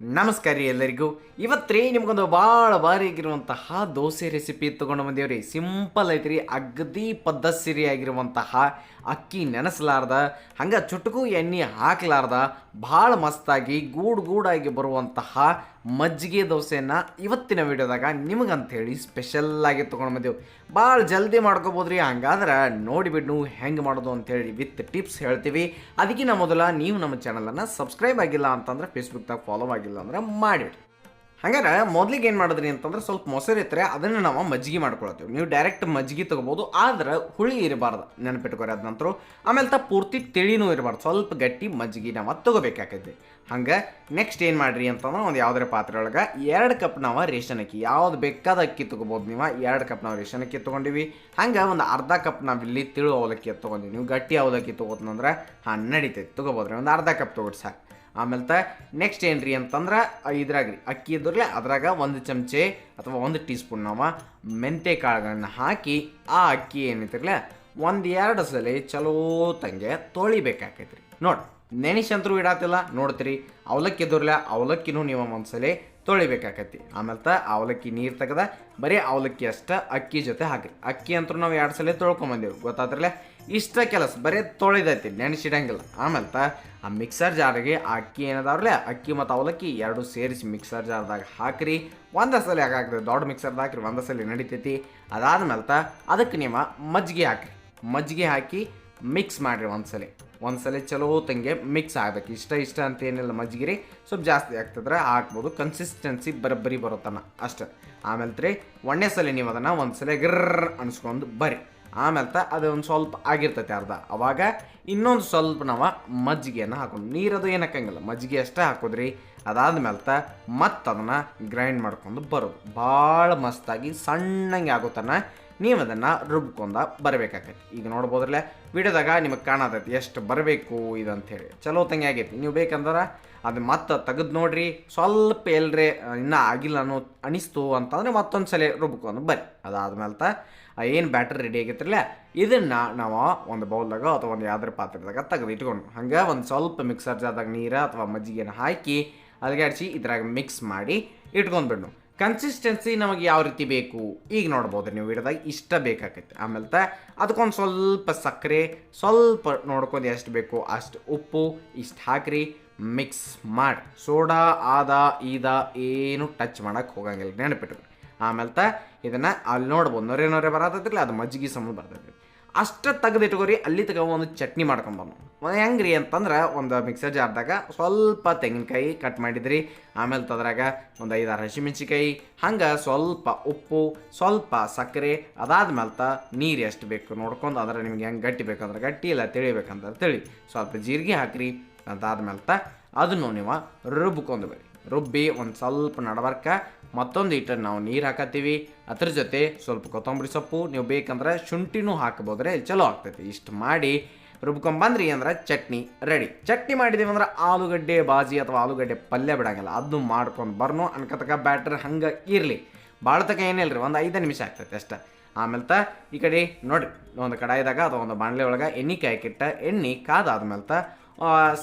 ನಮಸ್ಕಾರ ರೀ ಎಲ್ಲರಿಗೂ. ಇವತ್ತು ರೀ ನಿಮ್ಗೊಂದು ಭಾಳ ಭಾರಿ ಆಗಿರುವಂತಹ ದೋಸೆ ರೆಸಿಪಿ ತೊಗೊಂಡು ಬಂದೇವ್ರಿ. ಸಿಂಪಲ್ ಐತ್ರಿ, ಅಗದಿ ಪದ್ಧತಿ ಆಗಿರುವಂತಹ ಅಕ್ಕಿ ನೆನೆಸಲಾರ್ದ, ಹಂಗೆ ಚುಟುಕು ಎಣ್ಣೆ ಹಾಕ್ಲಾರ್ದ, ಭಾಳ ಮಸ್ತಾಗಿ, ಗೂಡ್ ಗೂಡಾಗಿ ಬರುವಂತಹ ಮಜ್ಜಿಗೆ ದೋಸೆಯನ್ನು ಇವತ್ತಿನ ವಿಡಿಯೋದಾಗ ನಿಮಗಂತೇಳಿ ಸ್ಪೆಷಲ್ ಆಗಿ ತೊಗೊಂಡು ಬಂದೇವು. ಭಾಳ ಜಲ್ದಿ ಮಾಡ್ಕೋಬೋದ್ರಿ ಹಂಗಾದ್ರೆ ನೋಡಿಬಿಡ್ನು ಹೆಂಗೆ ಮಾಡೋದು ಅಂತೇಳಿ ವಿತ್ ಟಿಪ್ಸ್ ಹೇಳ್ತೀವಿ. ಅದಕ್ಕಿಂತ ಮೊದಲ ನೀವು ನಮ್ಮ ಚಾನಲನ್ನು ಸಬ್ಸ್ಕ್ರೈಬ್ ಆಗಿಲ್ಲ ಅಂತಂದ್ರೆ ಫೇಸ್ಬುಕ್ದಾಗ ಫಾಲೋ ಆಗಿಲ್ಲ ಅಂದ್ರೆ ಮಾಡಿಬಿಡಿ. ಹಂಗಾರೆ ಮೊದ್ಲಿಗೆ ಏನು ಮಾಡಿದ್ರಿ ಅಂತಂದ್ರೆ ಸ್ವಲ್ಪ ಮೊಸರು ಇತ್ತರೆ ಅದನ್ನು ನಾವು ಮಜ್ಜಿಗೆ ಮಾಡ್ಕೊಳ್ತೀವಿ ನೀವು ಡೈರೆಕ್ಟ್ ಮಜ್ಜಿಗೆ ತೊಗೋಬೋದು, ಆದ್ರೆ ಹುಳಿ ಇರಬಾರ್ದು ನೆನಪಿಟ್ಕೊರಿ ಅದ ನಂತರ ಆಮೇಲೆ ತ ಪೂರ್ತಿ ತಿಳಿನೂ ಇರಬಾರ್ದು, ಸ್ವಲ್ಪ ಗಟ್ಟಿ ಮಜ್ಜಿಗೆ ನಾವು ತೊಗೋಬೇಕಾಕೈತಿ ಹಂಗೆ ನೆಕ್ಸ್ಟ್ ಏನು ಮಾಡ್ರಿ ಅಂತಂದ್ರೆ ಒಂದು ಯಾವುದೇ ಪಾತ್ರೆ ಒಳಗೆ ಎರಡು ಕಪ್ ನಾವು ರೇಷನ್ ಅಕ್ಕಿ. ಯಾವ್ದು ಬೇಕಾದ ಅಕ್ಕಿ ತೊಗೋಬೋದು ನೀವು? ಎರಡು ಕಪ್ ನಾವು ರೇಷನ್ ಅಕ್ಕಿ ತೊಗೊಂಡಿವಿ. ಹಂಗೆ ಒಂದು ಅರ್ಧ ಕಪ್ ನಾವಿಲ್ಲಿ ತಿಳು ಅವಲಕ್ಕಿ ತೊಗೊಂಡಿವಿ. ನೀವು ಗಟ್ಟಿ ಅವಲಕ್ಕಿ ತೊಗೋತಂದ್ರೆ ಹಾಂ ನಡೀತೈತೆ. ತೊಗೋಬೋದ್ರಿ, ಒಂದು ಅರ್ಧ ಕಪ್ ತೊಗೊಟ್ಟು ಸಾಕು. ಆಮೇಲೆ ತ ನೆಕ್ಸ್ಟ್ ಏನ್ರಿ ಅಂತಂದ್ರೆ ಇದ್ರಾಗ ರೀ ಅಕ್ಕಿ ಇದ್ರಲ್ಲೇ ಅದ್ರಾಗ ಒಂದು ಚಮಚೆ ಅಥವಾ ಒಂದು ಟೀ ಸ್ಪೂನ್ ನಾವು ಮೆಂತೆ ಕಾಳುಗಳನ್ನ ಹಾಕಿ, ಆ ಅಕ್ಕಿ ಏನೈತಿರಲ್ಲ ಒಂದು ಎರಡು ಸಲ ಚಲೋ ತಂಗೆ ತೊಳಿಬೇಕಾಕೈತ್ರಿ. ನೋಡಿ ನೆನೆಸಂತರೂ ಇಡಾತಿಲ್ಲ, ನೋಡ್ತೀರಿ, ಅವಲಕ್ಕಿ ಇದ್ರಲ್ಲ ಅವಲಕ್ಕಿನೂ ನೀವು ಒಂದ್ಸಲ ತೊಳಿಬೇಕಾಕೈತಿ ಆಮೇಲೆ ಅವಲಕ್ಕಿ ನೀರು ತೆಗೆದ, ಬರೀ ಅವಲಕ್ಕಿ ಅಷ್ಟ, ಅಕ್ಕಿ ಜೊತೆ ಹಾಕ್ರಿ. ಅಕ್ಕಿ ಅಂತೂ ನಾವು ಎರಡು ಸಲ ತೊಳ್ಕೊಂಬಂದೇವು ಗೊತ್ತಾದ್ರಲ್ಲ ಇಷ್ಟ ಕೆಲಸ, ಬರೀ ತೊಳಿದೈತಿ, ನೆನೆಸಿಡಂಗಿಲ್ಲ. ಆಮೇಲೆ ಆ ಮಿಕ್ಸರ್ ಜಾರಿಗೆ ಅಕ್ಕಿ ಏನದಾವ್ರಲ್ಲ ಅಕ್ಕಿ ಮತ್ತು ಅವಲಕ್ಕಿ ಎರಡು ಸೇರಿಸಿ ಮಿಕ್ಸರ್ ಜಾರ್ದಾಗ ಹಾಕ್ರಿ. ಒಂದೇ ಸಲ ಹಾಕಿರಿ ದೊಡ್ಡ ಮಿಕ್ಸರ್ದಾಗ ಹಾಕ್ರಿ, ಒಂದೇ ಸಲ ನಡಿತೈತಿ. ಅದಾದ್ಮೇಲೆ ಅದಕ್ಕೆ ನೀವು ಮಜ್ಜಿಗೆ ಹಾಕಿರಿ. ಮಜ್ಜಿಗೆ ಹಾಕಿ ಮಿಕ್ಸ್ ಮಾಡಿರಿ ಒಂದ್ಸಲ ಒಂದ್ಸಲ ಚಲೋ ತಂಗೆ ಮಿಕ್ಸ್ ಆಗ್ಬೇಕು. ಇಷ್ಟ ಇಷ್ಟ ಅಂತ ಏನಿಲ್ಲ ಮಜ್ಜಿಗೆ ರೀ ಸ್ವಲ್ಪ ಜಾಸ್ತಿ ಆಗ್ತದ್ರೆ ಹಾಕ್ಬೋದು. ಕನ್ಸಿಸ್ಟೆನ್ಸಿ ಬರೋಬ್ಬರಿ ಬರೋತನ ಅಷ್ಟೇ. ಆಮೇಲೆ ರೀ ಒಂದೇ ಸಲ ನೀವು ಅದನ್ನು ಒಂದ್ಸಲ ಗಿರ್ರ್ ಅನ್ಸ್ಕೊಂಡು ಬರ್ರಿ. ಆಮೇಲೆ ತ ಅದು ಒಂದು ಸ್ವಲ್ಪ ಆಗಿರ್ತೈತೆ ಅರ್ಧ. ಅವಾಗ ಇನ್ನೊಂದು ಸ್ವಲ್ಪ ನಾವು ಮಜ್ಜಿಗೆಯನ್ನು ಹಾಕೊಂಡು, ನೀರದು ಏನು ಹಾಕಂಗಿಲ್ಲ ಮಜ್ಜಿಗೆ ಅಷ್ಟೇ ಹಾಕೋದ್ರಿ. ಅದಾದ್ಮೇಲೆ ತ ಮತ್ತೆ ಗ್ರೈಂಡ್ ಮಾಡ್ಕೊಂಡು ಬರೋದು. ಭಾಳ ಮಸ್ತಾಗಿ ಸಣ್ಣಂಗೆ ಆಗೋತನ ನೀವು ಅದನ್ನು ರುಬ್ಕೊಂಡ ಬರಬೇಕಾಗೈತಿ ಈಗ ನೋಡ್ಬೋದ್ರಲ್ಲ, ವಿಡಿಯೋದಾಗ ನಿಮಗೆ ಕಾಣತೈತಿ ಎಷ್ಟು ಬರಬೇಕು ಇದಂಥೇಳಿ ಚಲೋ ತಂಗಿ ಆಗೈತಿ. ನೀವು ಬೇಕಂದ್ರೆ ಅದು ಮತ್ತೆ ತೆಗೆದು ನೋಡ್ರಿ, ಸ್ವಲ್ಪ ಎಲ್ಲರೇ ಇನ್ನೂ ಆಗಿಲ್ಲ ಅನ್ನೋ ಅನಿಸ್ತು ಅಂತಂದ್ರೆ ಮತ್ತೊಂದು ಸಲ ರುಬ್ಕೊಂಡು ಬರ್ರಿ. ಅದಾದ್ಮೇಲೆ ತ ಏನು ಬ್ಯಾಟ್ರಿ ರೆಡಿ ಆಗೈತಿರಲ್ಲ, ಇದನ್ನು ನಾವು ಒಂದು ಬೌಲ್ದಾಗ ಅಥವಾ ಒಂದು ಯಾವ್ದಾರ ಪಾತ್ರೆದಾಗ ತೆಗೆದು ಇಟ್ಕೊಂಡು ಹಂಗೆ ಒಂದು ಸ್ವಲ್ಪ ಮಿಕ್ಸರ್ ಜಾರ್ದಾಗ ನೀರು ಅಥವಾ ಮಜ್ಜಿಗೆನ ಹಾಕಿ ಅಲ್ಗಾಡ್ಸಿ ಇದ್ರಾಗ ಮಿಕ್ಸ್ ಮಾಡಿ ಇಟ್ಕೊಂಡ್ಬಿಡ್ನು. ಕನ್ಸಿಸ್ಟೆನ್ಸಿ ನಮಗೆ ಯಾವ ರೀತಿ ಬೇಕು? ಈಗ ನೋಡ್ಬೋದು, ನೀವು ಹಿಡ್ದಾಗ ಇಷ್ಟ ಬೇಕಾಗೈತೆ ಆಮೇಲೆ ಅದಕ್ಕೊಂದು ಸ್ವಲ್ಪ ಸಕ್ಕರೆ, ಸ್ವಲ್ಪ ನೋಡ್ಕೊಂಡು ಎಷ್ಟು ಬೇಕು, ಅಷ್ಟು ಉಪ್ಪು, ಇಷ್ಟು ಹಾಕ್ರಿ ಮಿಕ್ಸ್ ಮಾಡಿ. ಸೋಡಾ, ಆದ, ಈದ ಏನು ಟಚ್ ಮಾಡೋಕ್ಕೆ ಹೋಗಂಗಿಲ್ಲ. ನೆನಪಿಟ್ಟು ಆಮೇಲೆ ಇದನ್ನು ಅಲ್ಲಿ ನೋಡ್ಬೋದು. ನೊರೆ ನೊರೆ ಬರತ್ತೈತಿಲ್ಲ ಅದು ಮಜ್ಜಿಗೆ ಸಮ ಬರ್ತೈತಿ ಅಷ್ಟು ತೆಗೆದಿಟ್ಕೋರಿ ಅಲ್ಲಿ ತಗೋ ಒಂದು ಚಟ್ನಿ ಮಾಡ್ಕೊಂಬನು ಹೆಂಗ್ರಿ ಅಂತಂದ್ರೆ ಒಂದು ಮಿಕ್ಸರ್ ಜಾರ್ದಾಗ ಸ್ವಲ್ಪ ತೆಂಗಿನಕಾಯಿ ಕಟ್ ಮಾಡಿದ್ರಿ. ಆಮೇಲೆ ತದ್ರಾಗ ಒಂದು ಐದಾರು ಹಸಿಮೆಣ್ಸಿಕಾಯಿ ಹಂಗೆ ಸ್ವಲ್ಪ ಉಪ್ಪು, ಸ್ವಲ್ಪ ಸಕ್ಕರೆ ಅದಾದ್ಮೇಲೆ ತ ನೀರು ಎಷ್ಟು ಬೇಕು ನೋಡ್ಕೊಂಡು ಅದ್ರ ನಿಮ್ಗೆ ಹೆಂಗೆ ಗಟ್ಟಿ ಬೇಕಂದ್ರೆ ಗಟ್ಟಿ ಇಲ್ಲ ತಿಳಿಬೇಕಂದ್ರೆ ತಿಳಿ ಸ್ವಲ್ಪ ಜೀರಿಗೆ ಹಾಕ್ರಿ, ಅದಾದ್ಮೇಲೆ ತ ಅದನ್ನು ನೀವು ರುಬ್ಕೊಂಡು ಬರ್ರಿ. ರುಬ್ಬಿ ಒಂದು ಸ್ವಲ್ಪ ನಡಬರ್ಕ, ಮತ್ತೊಂದು ಈಟರ್ ನಾವು ನೀರು ಹಾಕತ್ತೀವಿ. ಅದ್ರ ಜೊತೆ ಸ್ವಲ್ಪ ಕೊತ್ತಂಬರಿ ಸೊಪ್ಪು, ನೀವು ಬೇಕಂದ್ರೆ ಶುಂಠಿನೂ ಹಾಕ್ಬೋದ್ರೆ ಚಲೋ ಆಗ್ತೈತಿ. ಇಷ್ಟು ಮಾಡಿ ರುಬ್ಕೊಂಬಂದ್ರಿ ಅಂದ್ರೆ ಚಟ್ನಿ ರೆಡಿ. ಚಟ್ನಿ ಮಾಡಿದೀವಿ ಅಂದ್ರೆ ಆಲೂಗಡ್ಡೆ ಬಾಜಿ ಅಥವಾ ಆಲೂಗಡ್ಡೆ ಪಲ್ಯ ಬಿಡಂಗಿಲ್ಲ. ಅದನ್ನು ಮಾಡ್ಕೊಂಡು ಬರ್ನು, ಅನ್ಕತಕ ಬ್ಯಾಟ್ರ್ ಹಂಗೆ ಇರಲಿ. ಭಾಳ ತಕ ಏನಿಲ್ಲ ರೀ ಒಂದು ಐದು ನಿಮಿಷ ಆಗ್ತೈತೆ ಅಷ್ಟೆ. ಆಮೇಲೆ ತ ಈ ಕಡೆ ನೋಡಿರಿ, ಒಂದು ಕಡಾಯಿದಾಗ ಅಥವಾ ಒಂದು ಬಾಣಲೆ ಒಳಗೆ ಎಣ್ಣೆ ಕಾಯ್ಕಿಟ್ಟ ಎಣ್ಣೆ ಕಾದಾದ್ಮೇಲೆ ತ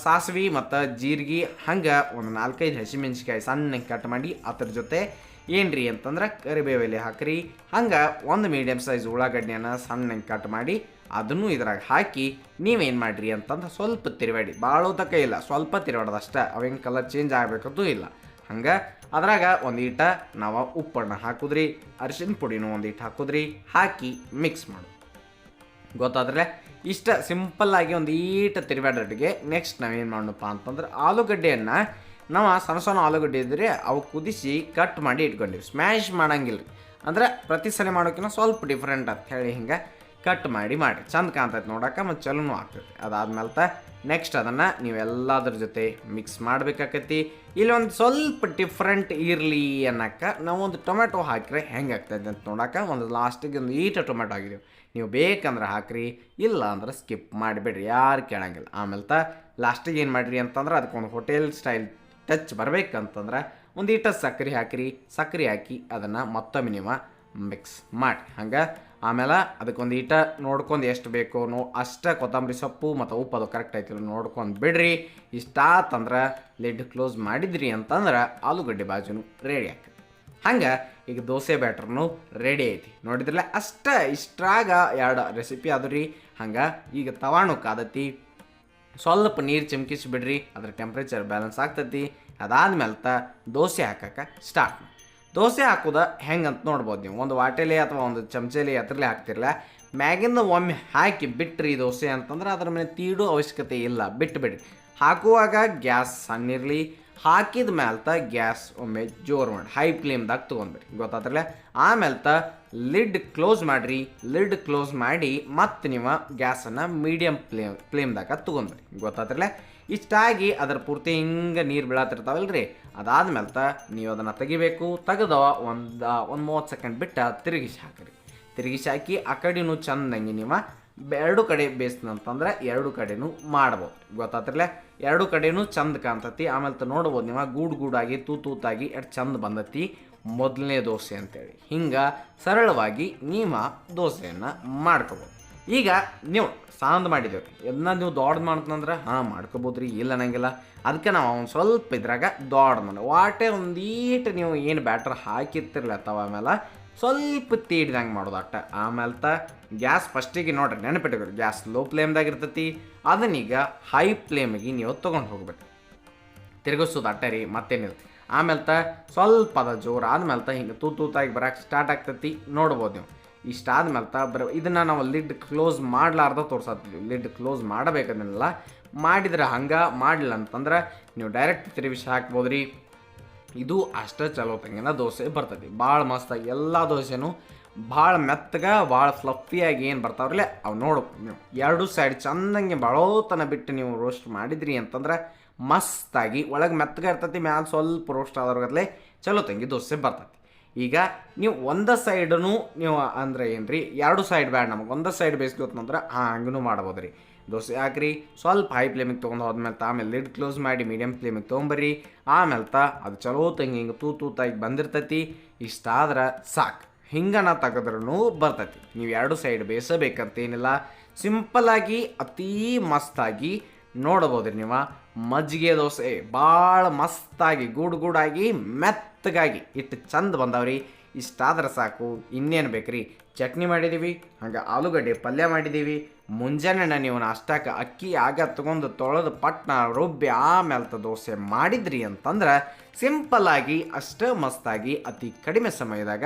ಸಾಸಿವೆ ಮತ್ತು ಜೀರಿಗೆ ಹಂಗೆ ಒಂದು ನಾಲ್ಕೈದು ಹಸಿಮೆಣ್ಸಿಕಾಯಿ ಸಣ್ಣ ಕಟ್ ಮಾಡಿ ಅದ್ರ ಜೊತೆ ಏನ್ರಿ ಅಂತಂದ್ರೆ ಕರಿಬೇವೆಲೆ ಹಾಕ್ರಿ. ಹಂಗೆ ಒಂದು ಮೀಡಿಯಮ್ ಸೈಜ್ ಉಳ್ಳಾಗಡ್ಡೆನ ಸಣ್ಣ ಕಟ್ ಮಾಡಿ ಅದನ್ನು ಇದ್ರಾಗ ಹಾಕಿ ನೀವೇನು ಮಾಡಿರಿ ಅಂತಂದ್ರೆ ಸ್ವಲ್ಪ ತಿರುವಾಡಿ. ಭಾಳ ತಕ ಇಲ್ಲ, ಸ್ವಲ್ಪ ತಿರುವಾಡೋದು ಅಷ್ಟೇ. ಅವೇನು ಕಲರ್ ಚೇಂಜ್ ಆಗಬೇಕಂತೂ ಇಲ್ಲ. ಹಂಗೆ ಅದ್ರಾಗ ಒಂದು ಈಟ ನಾವು ಉಪ್ಪನ್ನು ಹಾಕಿದ್ರಿ, ಅರಿಶಿನ ಪುಡಿನೂ ಒಂದು ಹಾಕಿದ್ರಿ ಹಾಕುದ್ರಿ, ಹಾಕಿ ಮಿಕ್ಸ್ ಮಾಡು. ಗೊತ್ತಾದ್ರೆ ಇಷ್ಟ ಸಿಂಪಲ್ಲಾಗಿ ಒಂದು ಈಟ ತಿರುಗಾಡೋಟಿಗೆ ನೆಕ್ಸ್ಟ್ ನಾವೇನು ಮಾಡೋಣಪ್ಪ ಅಂತಂದ್ರೆ ಆಲೂಗಡ್ಡೆಯನ್ನು ನಾವು ಸಣ್ಣ ಸಣ್ಣ ಆಲೂಗಡ್ಡೆ ಇದ್ದರೆ ಅವು ಕುದಿಸಿ ಕಟ್ ಮಾಡಿ ಇಟ್ಕೊಂಡಿವಿ. ಸ್ಮ್ಯಾಶ್ ಮಾಡಂಗಿಲ್ಲ ಅಂದ್ರೆ ಪ್ರತಿ ಸಲ ಮಾಡೋಕ್ಕಿಂತ ಸ್ವಲ್ಪ ಡಿಫ್ರೆಂಟ್ ಅಂತ ಹೇಳಿ ಹಿಂಗೆ ಕಟ್ ಮಾಡಿ ಮಾಡಿ ಚಂದ ಕಾಣ್ತೈತೆ ನೋಡೋಕೆ ಮತ್ತು ಚಲೋನು ಆಗ್ತೈತಿ. ಅದಾದ್ಮೇಲೆ ತ ನೆಕ್ಸ್ಟ್ ಅದನ್ನು ನೀವೆಲ್ಲದ್ರ ಜೊತೆ ಮಿಕ್ಸ್ ಮಾಡಬೇಕಾಕೈತಿ. ಇಲ್ಲಿ ಒಂದು ಸ್ವಲ್ಪ ಡಿಫ್ರೆಂಟ್ ಇರಲಿ ಅನ್ನಕ ನಾವು ಒಂದು ಟೊಮೆಟೊ ಹಾಕಿದ್ರೆ ಹೆಂಗೆ ಆಗ್ತೈತೆ ಅಂತ ನೋಡೋಕೆ ಒಂದು ಲಾಸ್ಟಿಗೆ ಒಂದು ಈಟ ಟೊಮೆಟೊ ಆಗಿದೆವು ನೀವು ಬೇಕಂದ್ರೆ ಹಾಕ್ರಿ ಇಲ್ಲ ಅಂದ್ರೆ ಸ್ಕಿಪ್ ಮಾಡಿಬಿಡ್ರಿ, ಯಾರು ಕೇಳಂಗಿಲ್ಲ. ಆಮೇಲೆ ತ ಲಾಸ್ಟಿಗೆ ಏನು ಮಾಡಿರಿ ಅಂತಂದ್ರೆ ಅದಕ್ಕೊಂದು ಹೋಟೆಲ್ ಸ್ಟೈಲ್ ಟಚ್ ಬರಬೇಕಂತಂದ್ರೆ ಒಂದು ಈಟ ಸಕ್ಕರೆ ಹಾಕಿರಿ ಸಕ್ಕರೆ ಹಾಕಿ ಅದನ್ನು ಮತ್ತೊಮ್ಮೆ ನೀವು ಮಿಕ್ಸ್ ಮಾಡಿ. ಹಂಗೆ? ಆಮೇಲೆ ಅದಕ್ಕೊಂದು ಈಟ ನೋಡ್ಕೊಂಡು ಎಷ್ಟು ಬೇಕೋ ನೋ, ಅಷ್ಟೇ ಕೊತ್ತಂಬರಿ ಸೊಪ್ಪು ಮತ್ತು ಉಪ್ಪು ಅದು ಕರೆಕ್ಟ್ ಆಯ್ತಿಲ್ಲ ನೋಡ್ಕೊಂಡು ಬಿಡ್ರಿ. ಇಷ್ಟಾತಂದ್ರೆ ಲಿಡ್ ಕ್ಲೋಸ್ ಮಾಡಿದ್ರಿ ಅಂತಂದ್ರೆ ಆಲೂಗಡ್ಡೆ ಬಾಜುನು ರೆಡಿ ಆಗ್ತದೆ. ಹಂಗೆ ಈಗ ದೋಸೆ ಬ್ಯಾಟ್ರನು ರೆಡಿ ಐತಿ. ನೋಡಿದ್ರಲ್ಲ ಅಷ್ಟ ಇಷ್ಟ್ರಾಗ ಎರಡು ರೆಸಿಪಿ ಅದು ರೀ ಹಂಗೆ ಈಗ ತವಾಣು ಕಾದತಿ. ಸ್ವಲ್ಪ ನೀರು ಚಿಮ್ಕಿಸಿ ಬಿಡ್ರಿ. ಅದ್ರ ಟೆಂಪ್ರೇಚರ್ ಬ್ಯಾಲೆನ್ಸ್ ಆಗ್ತೈತಿ. ಅದಾದ್ಮೇಲೆ ತ ದೋಸೆ ಹಾಕಕ್ಕೆ ಸ್ಟಾರ್ಟ್ ದೋಸೆ ಹಾಕೋದ ಅಂತ ನೋಡ್ಬೋದು ನೀವು. ಒಂದು ವಾಟೆಲೆ ಅಥವಾ ಒಂದು ಚಮಚೆಲಿ ಹತ್ರಲೆ ಹಾಕ್ತಿರಲ್ಲ ಮ್ಯಾಗಿಂದ ಒಮ್ಮೆ ಹಾಕಿ ಬಿಟ್ರಿ ದೋಸೆ ಅಂತಂದ್ರೆ ಅದ್ರ ಮೇಲೆ ತೀಡೋ ಅವಶ್ಯಕತೆ ಇಲ್ಲ. ಬಿಟ್ಟು ಬಿಡ್ರಿ ಹಾಕುವಾಗ ಗ್ಯಾಸ್ ಸಣ್ಣಿರಲಿ ಹಾಕಿದ ಮ್ಯಾಲ್ತ ಗ್ಯಾಸ್ ಒಮ್ಮೆ ಜೋರು ಮಾಡಿ ಹೈ ಫ್ಲೇಮ್ದಾಗ ತೊಗೊಂಡ್ಬಿಡಿ. ಗೊತ್ತಾತ್ರಲ್ಲ ಆಮೇಲೆ ತ ಲಿಡ್ ಕ್ಲೋಸ್ ಮಾಡಿರಿ ಲಿಡ್ ಕ್ಲೋಸ್ ಮಾಡಿ ಮತ್ತೆ ನೀವು ಗ್ಯಾಸನ್ನು ಮೀಡಿಯಮ್ ಫ್ಲೇಮ್ ಫ್ಲೇಮ್ದಾಗ ತೊಗೊಂಡ್ಬಿಡಿ. ಗೊತ್ತಾತ್ರಲ್ಲ ಇಷ್ಟಾಗಿ ಅದರ ಪೂರ್ತಿ ಹಿಂಗೆ ನೀರು ಬೀಳತ್ತಿರ್ತಾವಲ್ರಿ ಅದಾದ ತ ನೀವು ಅದನ್ನು ತೆಗಿಬೇಕು, ತೆಗೆದ ಒಂದು ಒಂದು ಮೂವತ್ತು ಸೆಕೆಂಡ್ ಬಿಟ್ಟು ತಿರುಗಿಸಿ ಹಾಕಿರಿ. ತಿರುಗಿಸಿ ಹಾಕಿ ಆ ಕಡೆನೂ ಚಂದಂಗೆ ನೀವು ಎರಡು ಕಡೆ ಬೇಯಿಸ್ನಂತಂದ್ರೆ ಎರಡು ಕಡೆನೂ ಮಾಡ್ಬೋದು. ಗೊತ್ತಾತ್ರಲ್ಲ ಎರಡು ಕಡೆನೂ ಚಂದ ಕಾಣ್ತತಿ. ಆಮೇಲೆ ತ ನೋಡ್ಬೋದು ನೀವು ಗೂಡು ಗೂಡಾಗಿ, ತೂ ತೂತಾಗಿ ಎಷ್ಟು ಚಂದ ಬಂದತಿ. ಮೊದಲನೇ ದೋಸೆ ಅಂತೇಳಿ. ಹಿಂಗೆ ಸರಳವಾಗಿ ನೀವು ದೋಸೆಯನ್ನು ಮಾಡ್ಕೋಬೋದು. ಈಗ ನೀವು ಸಾಂದ್ ಮಾಡಿದ್ದೇವೆ ಇದನ್ನ ನೀವು ದೊಡ್ದು ಮಾಡ್ತಂದ್ರೆ ಹಾಂ ಮಾಡ್ಕೋಬೋದು ರೀ ಇಲ್ಲ ಅನ್ನಂಗಿಲ್ಲ. ಅದಕ್ಕೆ ನಾವು ಒಂದು ಸ್ವಲ್ಪ ಇದ್ರಾಗ ದೊಡ್ಡ ಮಾಡಿ ವಾಟೆ ಒಂದೀಟು ನೀವು ಏನು ಬ್ಯಾಟ್ರ್ ಹಾಕಿರ್ತಿರ್ಲ ತವ ಮೇಲೆ ಸ್ವಲ್ಪ ತೀಡ್ದಂಗೆ ಮಾಡೋದು ಅಟ್ಟ. ಆಮೇಲೆ ತ ಗ್ಯಾಸ್ ಫಸ್ಟಿಗೆ ನೋಡ್ರಿ ನೆನಪಿಟ್ಕೊರಿ ಗ್ಯಾಸ್ ಲೋ ಫ್ಲೇಮ್ದಾಗ ಇರ್ತೈತಿ ಅದನ್ನೀಗ ಹೈ ಫ್ಲೇಮಿಗೆ ನೀವು ತೊಗೊಂಡು ಹೋಗ್ಬೇಕು. ತಿರುಗಿಸೋದು ಅಟ್ಟ ರೀ, ಮತ್ತೇನಿಲ್ಲ. ಆಮೇಲೆ ತ ಸ್ವಲ್ಪ ಅದ ಜೋರು ಆದ್ಮೇಲೆ ತ ಹಿಂಗೆ ತೂ ತೂತಾಗಿ ಬರಕ್ಕೆ ಸ್ಟಾರ್ಟ್ ಆಗ್ತೈತಿ, ನೋಡ್ಬೋದು ನೀವು. ಇಷ್ಟಾದ್ಮೇಲೆ ತ ಬರ, ಇದನ್ನು ನಾವು ಲಿಡ್ ಕ್ಲೋಸ್ ಮಾಡ್ಲಾರ್ದ ತೋರ್ಸತ್ತೀವಿ. ಲಿಡ್ ಕ್ಲೋಸ್ ಮಾಡಬೇಕನ್ನೆಲ್ಲ ಮಾಡಿದ್ರೆ ಹಂಗೆ, ಮಾಡಲಿಲ್ಲ ಅಂತಂದ್ರೆ ನೀವು ಡೈರೆಕ್ಟ್ ತಿರುಗಿಸಿ ಹಾಕ್ಬೋದು ರೀ ಇದು ಅಷ್ಟೇ ಚಲೋ ತಂಗಿನ ದೋಸೆ ಬರ್ತೈತಿ. ಭಾಳ ಮಸ್ತಾಗಿ ಎಲ್ಲ ದೋಸೆನೂ ಭಾಳ ಮೆತ್ತಗೆ, ಭಾಳ ಫ್ಲಫಿಯಾಗಿ ಏನು ಬರ್ತಾವ್ರಲ್ಲ ಅವು ನೋಡು ನೀವು. ಎರಡು ಸೈಡ್ ಚಂದಂಗೆ ಭಾಳೋತನ ಬಿಟ್ಟು ನೀವು ರೋಸ್ಟ್ ಮಾಡಿದ್ರಿ ಅಂತಂದ್ರೆ ಮಸ್ತಾಗಿ ಒಳಗೆ ಮೆತ್ತಗೆ ಇರ್ತೈತಿ, ಮ್ಯಾಲ ಸ್ವಲ್ಪ ರೋಸ್ಟ್ ಆದವ್ರಗತ್ಲೆ ಚಲೋ ತಂಗಿ ದೋಸೆ ಬರ್ತೈತಿ. ಈಗ ನೀವು ಒಂದ ಸೈಡೂ ನೀವು ಅಂದ್ರೆ ರೀ ಎರಡು ಸೈಡ್ ಬ್ಯಾಡ ನಮಗೆ. ಒಂದ ಸೈಡ್ ಬೇಯಿಸ್ಕೊತಂದ್ರೆ ಹಾಂ ಹಂಗೂ ಮಾಡ್ಬೋದು ರೀ ದೋಸೆ ಹಾಕ್ರಿ, ಸ್ವಲ್ಪ ಹೈ ಫ್ಲೇಮಿಗೆ ತೊಗೊಂಡು ಹೋದ್ಮೇಲೆ ಆಮೇಲೆ ಲಿಡ್ ಕ್ಲೋಸ್ ಮಾಡಿ ಮೀಡಿಯಮ್ ಫ್ಲೇಮಿಗೆ ತೊಗೊಂಬರ್ರಿ. ಆಮೇಲೆ ತ ಅದು ಚಲೋ ತಂಗಿ ಹಿಂಗೆ ತೂ ತೂತಾಗಿ ಬಂದಿರ್ತೈತಿ ಇಷ್ಟಾದ್ರೆ ಸಾಕು. ಹಿಂಗನ ತೆಗೆದ್ರೂ ಬರ್ತೈತಿ. ನೀವು ಎರಡು ಸೈಡ್ ಬೇಯಿಸಬೇಕಂತೇನಿಲ್ಲ ಸಿಂಪಲ್ಲಾಗಿ ಅತೀ ಮಸ್ತಾಗಿ ನೋಡ್ಬೋದು ನೀವು. ಮಜ್ಜಿಗೆ ದೋಸೆ ಭಾಳ ಮಸ್ತಾಗಿ, ಗೂಡು ಗೂಡಾಗಿ, ಮೆತ್ತಗಾಗಿ ಇಟ್ಟು ಚಂದ ಬಂದವ್ರಿ. ಇಷ್ಟಾದ್ರೆ ಸಾಕು. ಇನ್ನೇನು ಬೇಕ್ರಿ? ಚಟ್ನಿ ಮಾಡಿದ್ದೀವಿ ಹಂಗೆ ಆಲೂಗಡ್ಡೆ ಪಲ್ಯ ಮಾಡಿದ್ದೀವಿ ಮುಂಜಾನೆ ನೀವು ನಾಷ್ಟಕ್ಕೆ ಅಕ್ಕಿ ಆಗ ತಗೊಂಡು ತೊಳೆದು ಪಟ್ನ ರುಬ್ಬಿ ಆಮೇಲೆ ದೋಸೆ ಮಾಡಿದ್ರಿ ಅಂತಂದ್ರೆ ಸಿಂಪಲ್ಲಾಗಿ ಅಷ್ಟೇ ಮಸ್ತಾಗಿ ಅತಿ ಕಡಿಮೆ ಸಮಯದಾಗ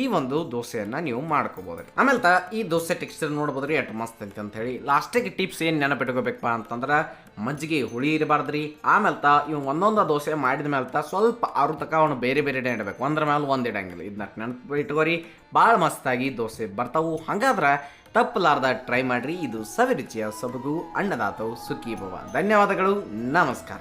ಈ ಒಂದು ದೋಸೆಯನ್ನು ನೀವು ಮಾಡ್ಕೋಬೋದ್ರಿ ಆಮೇಲೆ ತ, ಈ ದೋಸೆ ಟೆಕ್ಸ್ಚರ್ ನೋಡ್ಬೋದ್ರಿ ಎಷ್ಟು ಮಸ್ತ್ ಐತಿ ಅಂತ ಹೇಳಿ ಲಾಸ್ಟಿಗೆ ಟಿಪ್ಸ್ ಏನು ನೆನಪಿಟ್ಕೋಬೇಕಪ್ಪ ಅಂತಂದ್ರೆ, ಮಜ್ಜಿಗೆ ಹುಳಿ ಇರಬಾರ್ದ್ರಿ. ಆಮೇಲೆ ತ, ಇವ್ ಒಂದೊಂದು ದೋಸೆ ಮಾಡಿದ ಮೇಲೆ ತ, ಸ್ವಲ್ಪ ಆರು ತಕ ಅವನು ಬೇರೆ ಬೇರೆ ಇಡಬೇಕು. ಒಂದ್ರ ಮೇಲೆ ಒಂದು ಇಡಂಗಿಲ್ಲ ಇದನ್ನ ನೆನಪು ಇಟ್ಕೋರಿ. ಭಾಳ ಮಸ್ತಾಗಿ ದೋಸೆ ಬರ್ತಾವು. ಹಾಗಾದ್ರೆ ತಪ್ಪಲಾರ್ದ ಟ್ರೈ ಮಾಡ್ರಿ. ಇದು ಸವಿರುಚಿಯ ಸೊಬಗು ಅಣ್ಣದಾತವು ಸುಖಿ ಭವ ಧನ್ಯವಾದಗಳು. ನಮಸ್ಕಾರ.